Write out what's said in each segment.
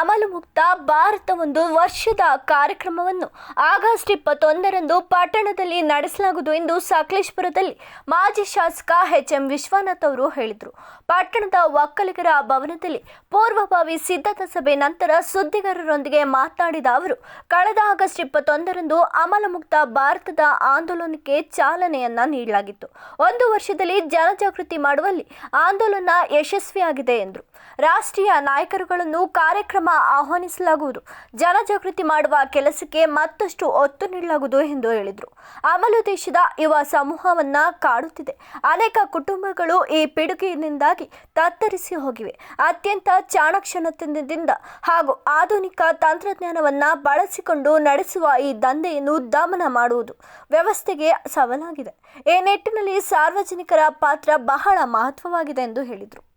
ಅಮಲು ಮುಕ್ತ ಭಾರತ ಒಂದು ವರ್ಷದ ಕಾರ್ಯಕ್ರಮವನ್ನು ಆಗಸ್ಟ್ ಇಪ್ಪತ್ತೊಂದರಂದು ಪಟ್ಟಣದಲ್ಲಿ ನಡೆಸಲಾಗುವುದು ಎಂದು ಸಕಲೇಶ್ಪುರದಲ್ಲಿ ಮಾಜಿ ಶಾಸಕ ಎಚ್ ಎಂ ವಿಶ್ವನಾಥ್ ಅವರು ಹೇಳಿದರು. ಪಟ್ಟಣದ ಒಕ್ಕಲಿಗರ ಭವನದಲ್ಲಿ ಪೂರ್ವಭಾವಿ ಸಿದ್ಧತಾ ಸಭೆ ನಂತರ ಸುದ್ದಿಗಾರರೊಂದಿಗೆ ಮಾತನಾಡಿದ ಅವರು, ಕಳೆದ ಆಗಸ್ಟ್ ಇಪ್ಪತ್ತೊಂದರಂದು ಅಮಲ ಮುಕ್ತ ಭಾರತದ ಆಂದೋಲನಕ್ಕೆ ಚಾಲನೆಯನ್ನ ನೀಡಲಾಗಿತ್ತು. ಒಂದು ವರ್ಷದಲ್ಲಿ ಜನಜಾಗೃತಿ ಮಾಡುವಲ್ಲಿ ಆಂದೋಲನ ಯಶಸ್ವಿಯಾಗಿದೆ ಎಂದರು. ರಾಷ್ಟ್ರೀಯ ನಾಯಕರುಗಳನ್ನು ಕಾರ್ಯಕ್ರಮ ಆಹ್ವಾನಿಸಲಾಗುವುದು. ಜನಜಾಗೃತಿ ಮಾಡುವ ಕೆಲಸಕ್ಕೆ ಮತ್ತಷ್ಟು ಒತ್ತು ನೀಡಲಾಗುವುದು ಎಂದು ಹೇಳಿದರು. ಅಮಲು ದೇಶದ ಯುವ ಸಮೂಹವನ್ನ ಕಾಡುತ್ತಿದೆ. ಅನೇಕ ಕುಟುಂಬಗಳು ಈ ಪಿಡುಗಿನಿಂದಾಗಿ ತತ್ತರಿಸಿ ಹೋಗಿವೆ. ಅತ್ಯಂತ ಚಾಣಕ್ಷಣದಿಂದ ಹಾಗೂ ಆಧುನಿಕ ತಂತ್ರಜ್ಞಾನವನ್ನ ಬಳಸಿಕೊಂಡು ನಡೆಸುವ ಈ ದಂಧೆಯನ್ನು ದಮನ ಮಾಡುವುದು ವ್ಯವಸ್ಥೆಗೆ ಸವಾಲಾಗಿದೆ. ಈ ನಿಟ್ಟಿನಲ್ಲಿ ಸಾರ್ವಜನಿಕರ ಪಾತ್ರ ಬಹಳ ಮಹತ್ವವಾಗಿದೆ ಎಂದು ಹೇಳಿದರು.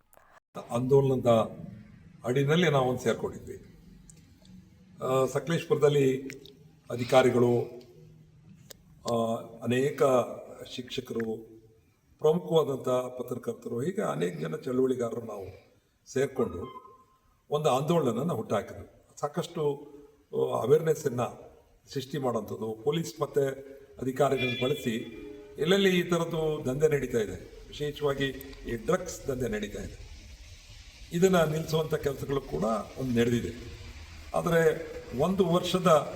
ಆಂದೋಲನದ ಅಡಿನಲ್ಲಿ ನಾವೊಂದು ಸೇರ್ಕೊಂಡಿದ್ವಿ. ಸಕಲೇಶ್ಪುರದಲ್ಲಿ ಅಧಿಕಾರಿಗಳು ಅನೇಕ ಶಿಕ್ಷಕರು ಪ್ರಮುಖವಾದಂಥ ಪತ್ರಕರ್ತರು, ಹೀಗೆ ಅನೇಕ ಜನ ಚಳುವಳಿಗಾರರು ನಾವು ಸೇರಿಕೊಂಡು ಒಂದು ಆಂದೋಲನವನ್ನು ಹುಟ್ಟಾಕಿದ್ರು. ಸಾಕಷ್ಟು ಅವೇರ್ನೆಸ್ಸನ್ನು ಸೃಷ್ಟಿ ಮಾಡೋಂಥದ್ದು ಪೊಲೀಸ್ ಮತ್ತು ಅಧಿಕಾರಿಗಳನ್ನು ಬಳಸಿ ಎಲ್ಲೆಲ್ಲಿ ಈ ಥರದ್ದು ದಂಧೆ ನಡೀತಾ ಇದೆ, ವಿಶೇಷವಾಗಿ ಈ ಡ್ರಗ್ಸ್ ದಂಧೆ ನಡೀತಾ ಇದೆ. ಇದನ್ನು ನಿಲ್ಲಿಸುವಂಥ ಕೆಲಸಗಳು ಕೂಡ ಒಂದು ನಡೆದಿದೆ. ಆದರೆ ಒಂದು ವರ್ಷದ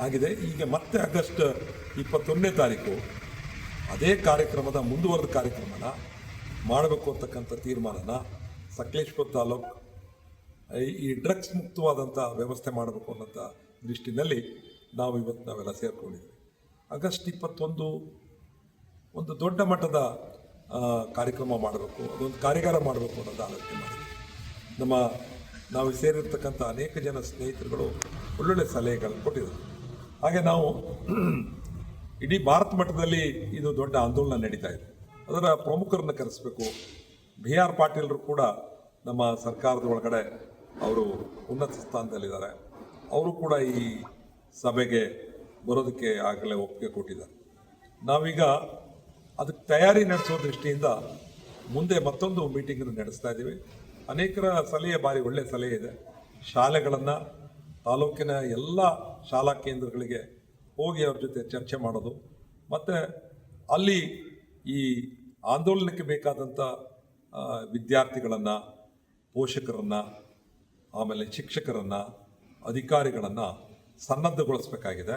ಆಗಿದೆ. ಈಗ ಮತ್ತೆ ಆಗಸ್ಟ್ ಇಪ್ಪತ್ತೊಂದನೇ ತಾರೀಕು ಅದೇ ಕಾರ್ಯಕ್ರಮದ ಮುಂದುವರೆದ ಕಾರ್ಯಕ್ರಮನ ಮಾಡಬೇಕು ಅಂತಕ್ಕಂಥ ತೀರ್ಮಾನನ ಸಕಲೇಶ್ಪುರ ತಾಲೂಕು, ಈ- ಡ್ರಗ್ಸ್ ಮುಕ್ತವಾದಂಥ ವ್ಯವಸ್ಥೆ ಮಾಡಬೇಕು ಅನ್ನೋಂಥ ದೃಷ್ಟಿನಲ್ಲಿ ನಾವು ಇವತ್ತು ನಾವೆಲ್ಲ ಸೇರ್ಕೊಂಡಿದ್ವಿ ಆಗಸ್ಟ್ ಇಪ್ಪತ್ತೊಂದು ಒಂದು ದೊಡ್ಡ ಮಟ್ಟದ ಕಾರ್ಯಕ್ರಮ ಮಾಡಬೇಕು, ಅದೊಂದು ಕಾರ್ಯಾಗಾರ ಮಾಡಬೇಕು ಅನ್ನೋದು ಆಲೋಚನೆ ಮಾಡಿದ್ವಿ. ನಮ್ಮ, ನಾವು ಸೇರಿರ್ತಕ್ಕಂಥ ಅನೇಕ ಜನ ಸ್ನೇಹಿತರುಗಳು ಒಳ್ಳೊಳ್ಳೆ ಸಲಹೆಗಳನ್ನು ಕೊಟ್ಟಿದ್ದಾರೆ. ಹಾಗೆ ನಾವು ಇಡೀ ಭಾರತ ಮಟ್ಟದಲ್ಲಿ ಇದು ದೊಡ್ಡ ಆಂದೋಲನ ನಡೀತಾ ಇದೆ. ಅದರ ಪ್ರಮುಖರನ್ನು ಕರೆಸಬೇಕು. ಬಿ ಆರ್ ಪಾಟೀಲರು ಕೂಡ ನಮ್ಮ ಸರ್ಕಾರದ ಒಳಗಡೆ ಅವರು ಉನ್ನತ ಸ್ಥಾನದಲ್ಲಿದ್ದಾರೆ. ಅವರು ಕೂಡ ಈ ಸಭೆಗೆ ಬರೋದಕ್ಕೆ ಆಗಲೇ ಒಪ್ಪಿಗೆ ಕೊಟ್ಟಿದ್ದಾರೆ. ನಾವೀಗ ಅದಕ್ಕೆ ತಯಾರಿ ನಡೆಸೋ ದೃಷ್ಟಿಯಿಂದ ಮುಂದೆ ಮತ್ತೊಂದು ಮೀಟಿಂಗನ್ನು ನಡೆಸ್ತಾ ಇದ್ದೀವಿ. ಅನೇಕರ ಸಲಹೆ ಭಾರಿ ಒಳ್ಳೆಯ ಸಲಹೆ ಇದೆ. ಶಾಲೆಗಳನ್ನು, ತಾಲೂಕಿನ ಎಲ್ಲ ಶಾಲಾ ಕೇಂದ್ರಗಳಿಗೆ ಹೋಗಿ ಅವ್ರ ಜೊತೆ ಚರ್ಚೆ ಮಾಡೋದು. ಮತ್ತು ಅಲ್ಲಿ ಈ ಆಂದೋಲನಕ್ಕೆ ಬೇಕಾದಂಥ ವಿದ್ಯಾರ್ಥಿಗಳನ್ನು, ಪೋಷಕರನ್ನು, ಆಮೇಲೆ ಶಿಕ್ಷಕರನ್ನು, ಅಧಿಕಾರಿಗಳನ್ನು ಸನ್ನದ್ಧಗೊಳಿಸಬೇಕಾಗಿದೆ.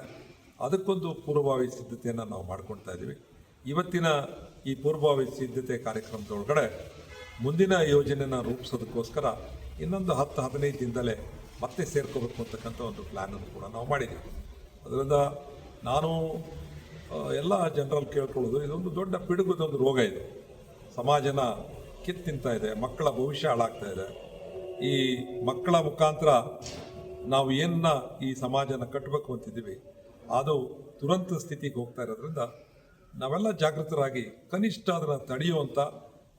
ಅದಕ್ಕೊಂದು ಪೂರ್ವಭಾವಿ ಸಿದ್ಧತೆಯನ್ನು ನಾವು ಮಾಡ್ಕೊಳ್ತಾ ಇದ್ದೀವಿ. ಇವತ್ತಿನ ಈ ಪೂರ್ವಭಾವಿ ಸಿದ್ಧತೆ ಕಾರ್ಯಕ್ರಮದೊಳಗಡೆ ಮುಂದಿನ ಯೋಜನೆನ ರೂಪಿಸೋದಕ್ಕೋಸ್ಕರ ಇನ್ನೊಂದು ಹತ್ತು ಹದಿನೈದು ದಿನದಲ್ಲೇ ಮತ್ತೆ ಸೇರ್ಕೋಬೇಕು ಅಂತಕ್ಕಂಥ ಒಂದು ಪ್ಲ್ಯಾನನ್ನು ಕೂಡ ನಾವು ಮಾಡಿದ್ದೀವಿ. ಅದರಿಂದ ನಾನು ಎಲ್ಲ ಜನರಲ್ಲಿ ಕೇಳ್ಕೊಳ್ಳೋದು ಇದೊಂದು ದೊಡ್ಡ ಪಿಡುಗದೊಂದು ರೋಗ ಇದು. ಸಮಾಜನ ಕಿತ್ತು ತಿಂತಾ ಇದೆ, ಮಕ್ಕಳ ಭವಿಷ್ಯ ಹಾಳಾಗ್ತಾ ಇದೆ. ಈ ಮಕ್ಕಳ ಮುಖಾಂತರ ನಾವು ಏನನ್ನ ಈ ಸಮಾಜನ ಕಟ್ಟಬೇಕು ಅಂತಿದ್ದೀವಿ, ಅದು ತುರಂತ ಸ್ಥಿತಿಗೆ ಹೋಗ್ತಾ ಇರೋದ್ರಿಂದ ನಾವೆಲ್ಲ ಜಾಗೃತರಾಗಿ ಕನಿಷ್ಠ ಅದನ್ನು ತಡೆಯುವಂಥ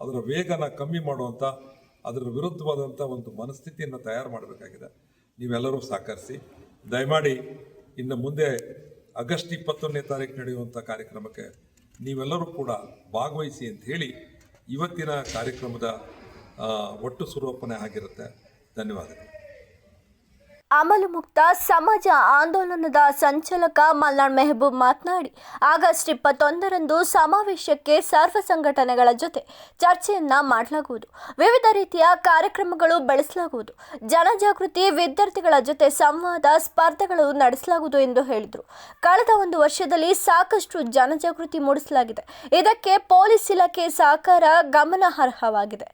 ಅದರ ವೇಗನ ಕಮ್ಮಿ ಮಾಡುವಂಥ ಅದರ ವಿರುದ್ಧವಾದಂಥ ಒಂದು ಮನಸ್ಥಿತಿಯನ್ನು ತಯಾರು ಮಾಡಬೇಕಾಗಿದೆ. ನೀವೆಲ್ಲರೂ ಸಹಕರಿಸಿ, ದಯಮಾಡಿ ಇನ್ನು ಮುಂದೆ ಆಗಸ್ಟ್ ಇಪ್ಪತ್ತೊಂದನೇ ತಾರೀಕು ನಡೆಯುವಂಥ ಕಾರ್ಯಕ್ರಮಕ್ಕೆ ನೀವೆಲ್ಲರೂ ಕೂಡ ಭಾಗವಹಿಸಿ ಅಂತ ಹೇಳಿ ಇವತ್ತಿನ ಕಾರ್ಯಕ್ರಮದ ಒಟ್ಟು ಸ್ವರೂಪನೆ ಆಗಿರುತ್ತೆ. ಧನ್ಯವಾದಗಳು. ಅಮಲು ಮುಕ್ತ ಸಮಾಜ ಆಂದೋಲನದ ಸಂಚಾಲಕ ಮಲ್ನಾಡ್ ಮೆಹಬೂಬ್ ಮಾತನಾಡಿ, ಆಗಸ್ಟ್ ಇಪ್ಪತ್ತೊಂದರಂದು ಸಮಾವೇಶಕ್ಕೆ ಸರ್ವ ಸಂಘಟನೆಗಳ ಜೊತೆ ಚರ್ಚೆಯನ್ನ ಮಾಡಲಾಗುವುದು. ವಿವಿಧ ರೀತಿಯ ಕಾರ್ಯಕ್ರಮಗಳು ಬೆಳೆಸಲಾಗುವುದು. ಜನಜಾಗೃತಿ, ವಿದ್ಯಾರ್ಥಿಗಳ ಜೊತೆ ಸಂವಾದ, ಸ್ಪರ್ಧೆಗಳು ನಡೆಸಲಾಗುವುದು ಎಂದು ಹೇಳಿದರು. ಕಳೆದ ಒಂದು ವರ್ಷದಲ್ಲಿ ಸಾಕಷ್ಟು ಜನಜಾಗೃತಿ ಮೂಡಿಸಲಾಗಿದೆ. ಇದಕ್ಕೆ ಪೊಲೀಸ್ ಇಲಾಖೆ ಸಹಕಾರ ಗಮನಾರ್ಹವಾಗಿದೆ.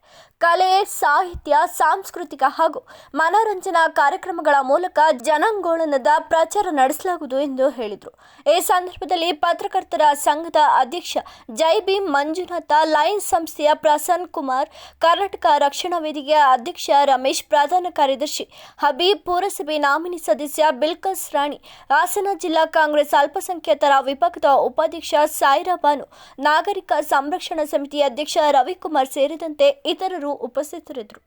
ಕಲೆ, ಸಾಹಿತ್ಯ, ಸಾಂಸ್ಕೃತಿಕ ಹಾಗೂ ಮನೋರಂಜನಾ ಕಾರ್ಯಕ್ರಮಗಳ ಮೂಲಕ ಜನಾಂದೋಲನದ ಪ್ರಚಾರ ನಡೆಸಲಾಗುವುದು ಎಂದು ಹೇಳಿದರು. ಈ ಸಂದರ್ಭದಲ್ಲಿ ಪತ್ರಕರ್ತರ ಸಂಘದ ಅಧ್ಯಕ್ಷ ಜೈ ಬಿ ಮಂಜುನಾಥ, ಲಯನ್ಸ್ ಸಂಸ್ಥೆಯ ಪ್ರಸನ್ನ ಕುಮಾರ್, ಕರ್ನಾಟಕ ರಕ್ಷಣಾ ವೇದಿಕೆಯ ಅಧ್ಯಕ್ಷ ರಮೇಶ್, ಪ್ರಧಾನ ಕಾರ್ಯದರ್ಶಿ ಹಬೀಬ್, ಪುರಸಭೆ ನಾಮಿನಿ ಸದಸ್ಯ ಬಿಲ್ಕಸ್ ರಾಣಿ, ಹಾಸನ ಜಿಲ್ಲಾ ಕಾಂಗ್ರೆಸ್ ಅಲ್ಪಸಂಖ್ಯಾತರ ವಿಭಾಗದ ಉಪಾಧ್ಯಕ್ಷ ಸಾಯಿರಾಬಾನು, ನಾಗರಿಕ ಸಂರಕ್ಷಣಾ ಸಮಿತಿ ಅಧ್ಯಕ್ಷ ರವಿಕುಮಾರ್ ಸೇರಿದಂತೆ ಇತರರು ಉಪಸ್ಥಿತರಿದ್ದರು.